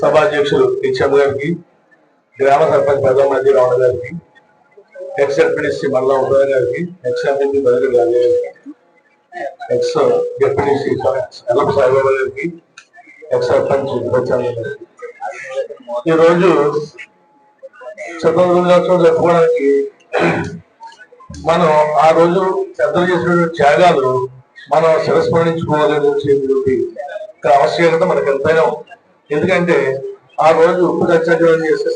సభాధ్యక్షులు హెచ్ఎం గారికి గ్రామ సర్పంచ్ పెద్దమంది రావణ గారికి ఎక్స్ ఎంపీడీసీ మల్లా ఉదయ గారికి ఎక్స్ ఎంపీ బదిలీ గాంధీ గారికి ఎక్స్ డిప్యూటీసీ ఎల్ఎం సాయిబాబా గారికి ఎక్స్ సర్పంచ్ బచ్చాన్న గారికి. ఈరోజు స్వతంత్ర దినోత్సవం జరుపుకోవడానికి మనం ఆ రోజు పెద్దలు చేసినటువంటి త్యాగాలు మనం శిరస్మరించుకోవాలనేటువంటి ఒక ఆవశ్యకత మనకు ఎంతైనా ఉంది ఎందుకంటే ఆ రోజు ఉప్పు సత్యాగ్రహం చేసే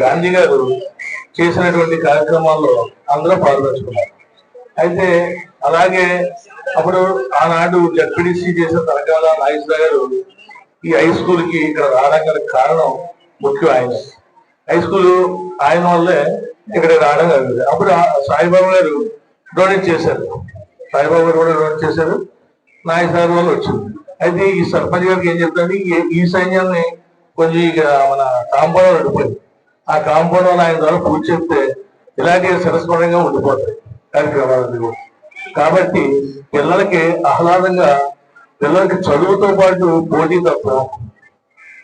గాంధీ గారు చేసినటువంటి కార్యక్రమాల్లో అందరూ పాల్గొంచుకున్నారు అయితే అలాగే అప్పుడు ఆనాడు జడ్పీడీసీ చేసిన తరగాల నాగేశ్వర గారు ఈ హై స్కూల్కి ఇక్కడ రావడం గల కారణం ముఖ్యం ఆయన. హై స్కూల్ ఆయన వల్లే ఇక్కడ రావడం జరిగింది. అప్పుడు సాయిబాబు సాయిబాబా గారు డొనేట్ చేశారు. సాయిబాబా గారు కూడా డొనేట్ చేశారు. నాయసారి సార్ వల్ల వచ్చింది. అయితే ఈ సర్పంచ్ గారికి ఏం చెప్తాను ఈ సైన్యాన్ని కొంచెం ఇక మన కాంపౌండ్ ఉండిపోయింది ఆ కాంపౌండ్ వల్ల ఆయన ద్వారా పూజ చెప్తే ఇలాగే సరస్మరంగా ఉండిపోతాయి కార్యక్రమాలు కాబట్టి పిల్లలకి ఆహ్లాదంగా పిల్లలకి చదువుతో పాటు పోటీ తప్ప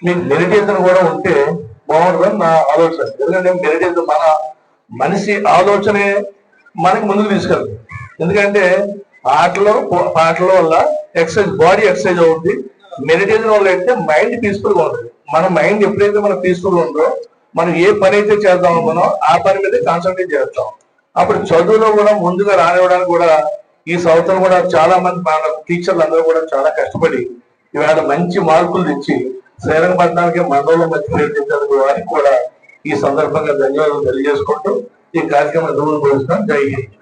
మీకు మెడిటేషన్ కూడా ఉంటే బాగుంటుందని నా ఆలోచన. ఎందుకంటే మెడిటేషన్ మన మనిషి ఆలోచనే మనకి ముందుకు తీసుకెళ్తుంది. ఎందుకంటే ఆటలో పాటల వల్ల ఎక్సర్సైజ్ బాడీ ఎక్సర్సైజ్ అవుతుంది మెడిటేషన్ వల్ల అయితే మైండ్ పీస్ఫుల్గా ఉంటుంది. మన మైండ్ ఎప్పుడైతే మన పీస్ఫుల్ ఉందో మనం ఏ పని అయితే చేద్దాం అనుకున్నాం ఆ పని మీద కాన్సన్ట్రేట్ చేస్తాం. అప్పుడు చదువులో కూడా ముందుగా రానివ్వడానికి కూడా ఈ సంవత్సరం కూడా చాలా మంది మన టీచర్లు అందరూ కూడా చాలా కష్టపడి ఇవాళ మంచి మార్కులు తెచ్చి శ్రీరంగపట్నానికి మండలంలో మంచి పేరు వారికి కూడా ఈ సందర్భంగా ధన్యవాదాలు తెలియజేసుకుంటూ ఈ కార్యక్రమం దూరం పోయిస్తున్నాం జై హింద్.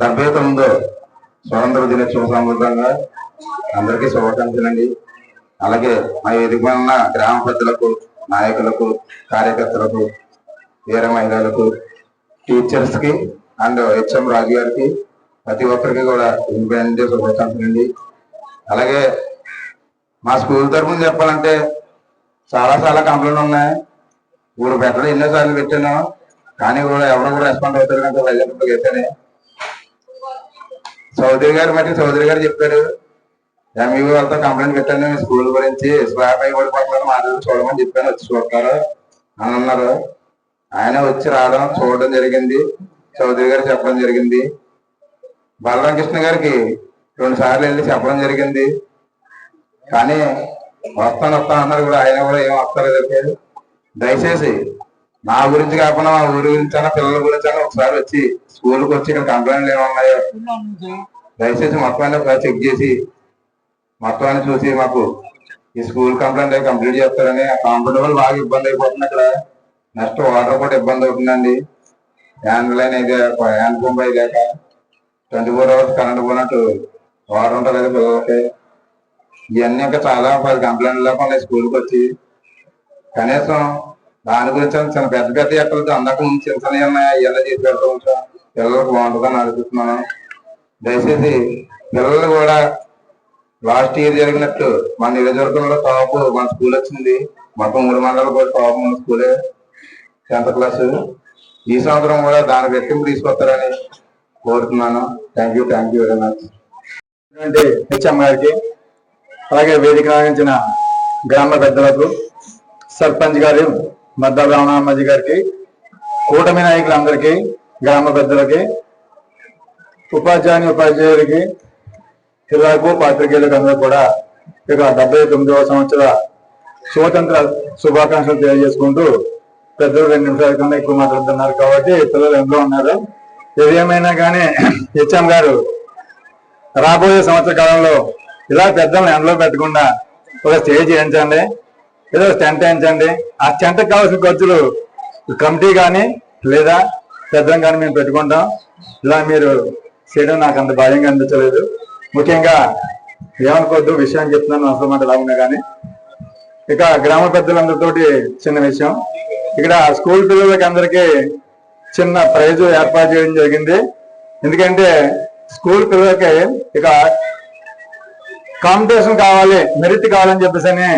డెబ్బై తొమ్మిదో స్వతంత్ర దినోత్సవం సందర్భంగా అందరికీ శుభాకాంక్షలండి అలాగే మా వేదిక ఉన్న గ్రామ పెద్దలకు నాయకులకు కార్యకర్తలకు వీర మహిళలకు టీచర్స్కి అండ్ హెచ్ఎం రాజు గారికి ప్రతి ఒక్కరికి కూడా ఇండిపెండెంట్ డే శుభాకాంక్షలండి అలాగే మా స్కూల్ తరఫున చెప్పాలంటే చాలా చాలా కంప్లైంట్ ఉన్నాయి. ఇప్పుడు పెట్టడం ఎన్నోసార్లు పెట్టాను కానీ కూడా ఎవరు కూడా రెస్పాండ్ అవుతారు కనుక ప్రజలకు చౌదరి గారు మట్టి చౌదరి గారు చెప్పారు. ఎంఈఓ వాళ్ళతో కంప్లైంట్ పెట్టాను స్కూల్ గురించి. స్లాబ్ అయి పడిపోతున్నారు మా దగ్గర చూడమని చెప్పాను వచ్చి చూడతారు అని అన్నారు. ఆయన వచ్చి రావడం చూడడం జరిగింది. చౌదరి గారు చెప్పడం జరిగింది. బలరామకృష్ణ గారికి రెండు సార్లు వెళ్ళి చెప్పడం జరిగింది. కానీ వస్తాను వస్తాను అన్నారు కూడా. ఆయన కూడా ఏం వస్తారో చెప్పారు దయచేసి నా గురించి కాకుండా మా ఊరి గురించి అన్న పిల్లల గురించి అన్న ఒకసారి వచ్చి స్కూల్కి వచ్చి ఇక్కడ కంప్లైంట్లు ఏమన్నాయో దయచేసి మొత్తం ఒకసారి చెక్ చేసి మొత్తం అన్ని చూసి మాకు ఈ స్కూల్ కంప్లైంట్ కంప్లీట్ చేస్తారని ఆ కాంపౌండ్ వల్ల బాగా ఇబ్బంది అయిపోతుంది అక్కడ నెక్స్ట్ వాటర్ కూడా ఇబ్బంది అవుతుందండి. హ్యాండ్ లైన్ అయితే హ్యాండ్ పంప్ అయ్యాక లేక ట్వంటీ ఫోర్ అవర్స్ కరెంట్ పోయినట్టు వాటర్ ఉంటుంది కదా పిల్లలకి. ఇవన్నీ ఇంకా చాలా పది కంప్లైంట్ లేకుండా ఉన్నాయి స్కూల్కి వచ్చి కనీసం దాని గురించి చిన్న పెద్ద పెద్ద ఎక్కలతో అందక చిన్న చిన్న ఉన్నాయి ఇలా చేసి పెడతాం పిల్లలకు బాగుంటుందని అడుగుతున్నాను దయచేసి పిల్లలు కూడా లాస్ట్ ఇయర్ జరిగినట్టు మన నియోజకవర్గంలో టాప్ మన స్కూల్ వచ్చింది. మొత్తం మూడు మండలాలు కూడా టాప్ మన స్కూలే. Tenth class. ఈ సంవత్సరం కూడా దాని రెట్టింపు తీసుకొస్తారని కోరుతున్నాను. Thank you thank you very much అంటే హెచ్ఎం గారికి అలాగే వేదిక నాగించిన గ్రామ పెద్దలకు సర్పంచ్ గారు మద్దా బ్రహ్మణామాజీ గారికి కూటమి నాయకులందరికీ గ్రామ పెద్దలకి ఉపాధ్యాయుని ఉపాధ్యాయులకి పిల్లలకు పాత్రికేయులకు అందరూ కూడా ఇక డెబ్బై తొమ్మిదవ సంవత్సర స్వతంత్ర శుభాకాంక్షలు తెలియజేసుకుంటూ పెద్దలు రెండు నిమిషాల కన్నా ఎక్కువ మాట్లాడుతున్నారు కాబట్టి పిల్లలు ఎంతో ఉన్నారు. ఏదేమైనా ఏమైనా కానీ హెచ్ఎం గారు రాబోయే సంవత్సర కాలంలో ఇలా పెద్దలను ఎండలో పెట్టకుండా ఒక స్టేజ్ వేయించండి ఏదో టెంట్ వేయించండి ఆ టెంట్ కావాల్సిన ఖర్చులు కమిటీ కానీ లేదా పెద్దలు కానీ మేము పెట్టుకుంటాం. ఇలా మీరు చేయడం నాకు అంత భయంగా అనిపించలేదు. ముఖ్యంగా ఏమనుకోవద్దు విషయం చెప్తున్నాను అసలు మాట లాగున్నా కానీ ఇక గ్రామ పెద్దలందరితోటి చిన్న విషయం. ఇక్కడ స్కూల్ పిల్లలకి అందరికీ చిన్న ప్రైజ్ ఏర్పాటు చేయడం జరిగింది. ఎందుకంటే స్కూల్ పిల్లలకి ఇక కాంపిటీషన్ కావాలి మెరిట్ కావాలని చెప్పేసి అని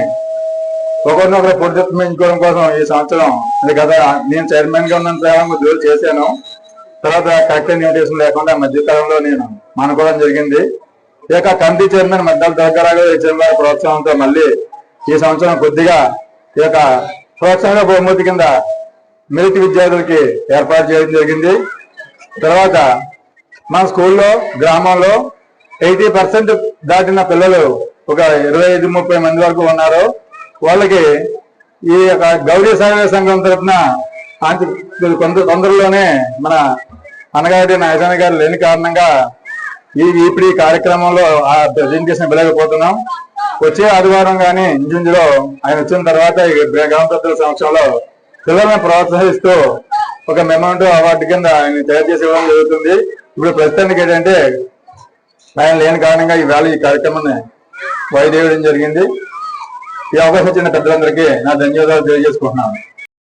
ఒకరినొకరు పొడిచెప్పించుకోవడం కోసం ఈ సంవత్సరం ఇది గత నేను చైర్మన్గా ఉన్న చాలా కొద్ది చేశాను. తర్వాత కరెక్ట్ ఇన్విటేషన్ లేకుండా మధ్యకాలంలో నేను మానుకోవడం జరిగింది. ఈ యొక్క కమిటీ చైర్మన్ మద్దాల దగ్గరగా జిల్లా ప్రోత్సాహంతో మళ్ళీ ఈ సంవత్సరం కొద్దిగా ఈ యొక్క ప్రోత్సాహ బహుమతి కింద మిలిటరీ విద్యార్థులకి ఏర్పాటు చేయడం జరిగింది. తర్వాత మన స్కూల్లో గ్రామంలో ఎయిటీ పర్సెంట్ దాటిన పిల్లలు ఒక ఇరవై ఐదు ముప్పై మంది వరకు ఉన్నారు. వాళ్ళకి ఈ యొక్క గౌరీ సహాయ సంఘం తరఫున కొంత తొందరలోనే మన అనగాడి నాయసాని గారు లేని కారణంగా ఈ ఇప్పుడు ఈ కార్యక్రమంలో ఆ ప్రజెంటేషన్ వెళ్ళకపోతున్నాం వచ్చే ఆదివారం కానీ ఇంజుంజులో ఆయన వచ్చిన తర్వాత ఈ గ్రామ పెద్దల సంవత్సరంలో పిల్లల్ని ప్రోత్సహిస్తూ ఒక మెమౌంట్ అవార్డు కింద ఆయన తయారు చేసి ఇవ్వడం జరుగుతుంది. ఇప్పుడు ప్రస్తుతానికి ఏంటంటే ఆయన లేని కారణంగా ఈ వేళ ఈ కార్యక్రమాన్ని వాయిదేయడం జరిగింది. ఈ అవకాశం ఇచ్చిన పెద్దలందరికీ నా ధన్యవాదాలు తెలియజేసుకుంటున్నాను.